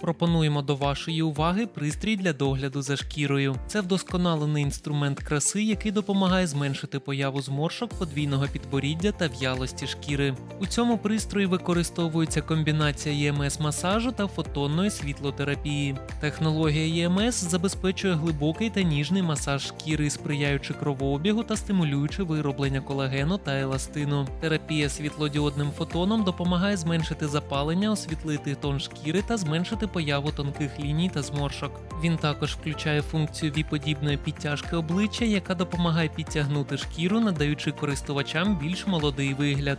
Пропонуємо до вашої уваги пристрій для догляду за шкірою. Це вдосконалений інструмент краси, який допомагає зменшити появу зморшок подвійного підборіддя та в'ялості шкіри. У цьому пристрої використовується комбінація ЕМС масажу та фотонної світлотерапії. Технологія ЕМС забезпечує глибокий та ніжний масаж шкіри, сприяючи кровообігу та стимулюючи вироблення колагену та еластину. Терапія світлодіодним фотоном допомагає зменшити запалення, освітлити тон шкіри та зменшити появу тонких ліній та зморшок. Він також включає функцію віподібної підтяжки обличчя, яка допомагає підтягнути шкіру, надаючи користувачам більш молодий вигляд.